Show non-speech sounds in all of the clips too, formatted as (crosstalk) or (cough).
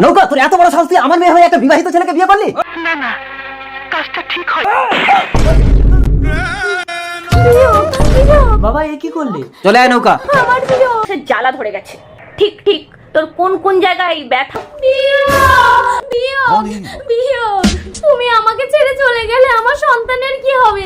নৌকা তোর এত বড় সাহস তুই আমার মেয়ে হয়ে একটা বিবাহিত ছেলেকে বিয়ে করলি? বাবা এ কি করলি? চলে আয় নৌকা। আমার প্রিয় সে জ্বালা ধরে গেছে। ঠিক ঠিক তোর কোন কোন জায়গায় ব্যথা? তুমি আমাকে ছেড়ে চলে গেলে আমার সন্তানের কি হবে?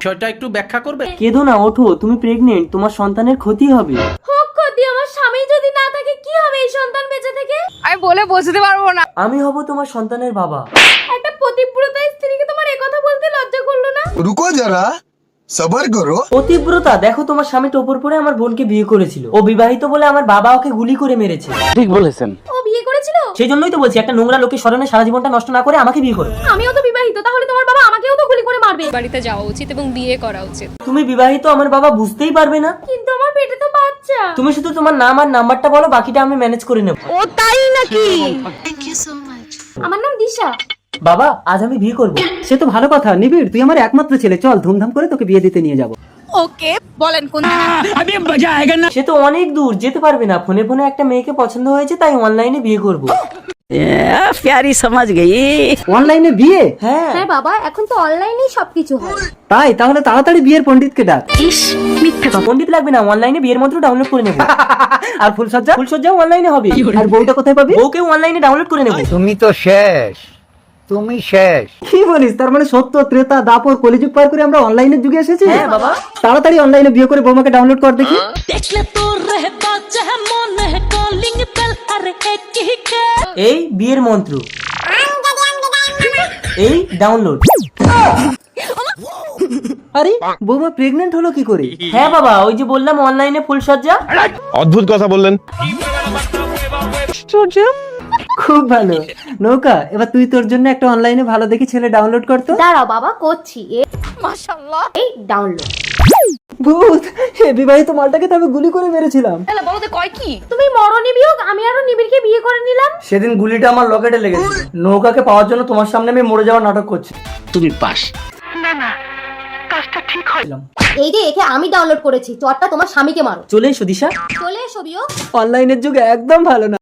বিষয়টা একটু ব্যাখ্যা করবে? কেঁদো না ওঠো তুমি প্রেগনেন্ট তোমার সন্তানের ক্ষতি হবে হোক ক্ষতি আমার স্বামী যদি না থাকে কি হবে এই সন্তান বেঁচে থেকে? আমি বলে বোঝাতে পারব না। আমি হব তোমার সন্তানের বাবা। একটা স্ত্রীকে তোমার কথা বলতে লজ্জা করল না? রুকো যারা পরে আমার বোনকে বিয়ে করেছিল। ও বিবাহিত বলে আমার বাবা ওকে গুলি করে মেরেছে। ঠিক বলেছেন। ও বিয়ে করেছিল? সেই জন্যই তো বলছি একটা নোংরা লোকের স্মরণে সারা জীবনটা নষ্ট না করে আমাকে বিয়ে করো। আমিও তো বিবাহিত তাহলে গুলি বাড়িতে যাওয়া উচিত এবং বিয়ে করা উচিত। তুমি বিবাহিত আমার বাবা বুঝতেই পারবে না। কিন্তু আমার পেটে তো বাচ্চা। তুমি শুধু তোমার নাম আর নাম্বারটা বলো বাকিটা আমি ম্যানেজ করে নেব। ও তাই নাকি? থ্যাংক ইউ সো মাচ আমার নাম দিশা। বাবা আজ আমি বিয়ে করব। সে তো ভালো কথা নিবিড় তুই আমার একমাত্র ছেলে। চল ধুমধাম করে তোকে বিয়ে দিতে নিয়ে যাব। ওকে বলেন কোন সে তো অনেক দূর যেতে পারবে না। ফোনে ফোনে একটা মেয়েকে পছন্দ হয়েছে তাই অনলাইনে বিয়ে করব। প্যারি সমাজ গেই। অনলাইনে বিয়ে? হ্যাঁ। হ্যাঁ বাবা এখন তো অনলাইনেই সবকিছু হয়। তাই? তাহলে তাড়াতাড়ি বিয়ের পণ্ডিতকে ডাক। পণ্ডিত লাগবে না অনলাইনে বিয়ের মন্ত্র ডাউনলোড করে নেব। (laughs) আর ফুলসজ্জা ফুলসজ্জাও অনলাইনে হবে। আর বউটা কোথায় পাবি? বউকেও অনলাইনে ডাউনলোড করে নেব। তুমি তো শেষ। তুমি শেষ। কি বলিস? তার মানে সত্য ত্রেতা দাপর কলিযুগ পার করে আমরা অনলাইনের যুগে এসেছি? হ্যাঁ বাবা। তাড়াতাড়ি অনলাইনে বিয়ে করে বৌমাকে ডাউনলোড কর দেখি। এই বিয়ের মন্ত্র। এই ডাউনলোড আরে বৌমা প্রেগনেন্ট হলো কি করে? হ্যাঁ বাবা ওই যে বললাম অনলাইনে ফুলসজ্জা অদ্ভুত কথা বললেন। খুব ভালো। নৌকা এবার তুই তোর জন্য একটা অনলাইনে ভালো দেখে ছেলে ডাউনলোড করতো দাঁড়াও বাবা করছি। মাশাআল্লাহ। এই ডাউনলোড ভূত এ বিবাহিত মালটাকে তো আমি গুলি করে মেরেছিলাম। তাহলে বলো তো কয় কি? তুমি মরণে বিয়োগ আমি আরও নিবিড়কে বিয়ে করে নিলাম? সেদিন গুলিটা আমার লকেটে লেগেছে। নৌকাকে পাওয়ার জন্য তোমার সামনে আমি মরে যাওয়ার নাটক করছি। তুমি বাস না না এই যে একে আমি ডাউনলোড করেছি চটটা তোমার স্বামীকে মারো। চলে এসো দিশা। চলে এসো বিয়োগ। অনলাইনের যুগে একদম ভালো না।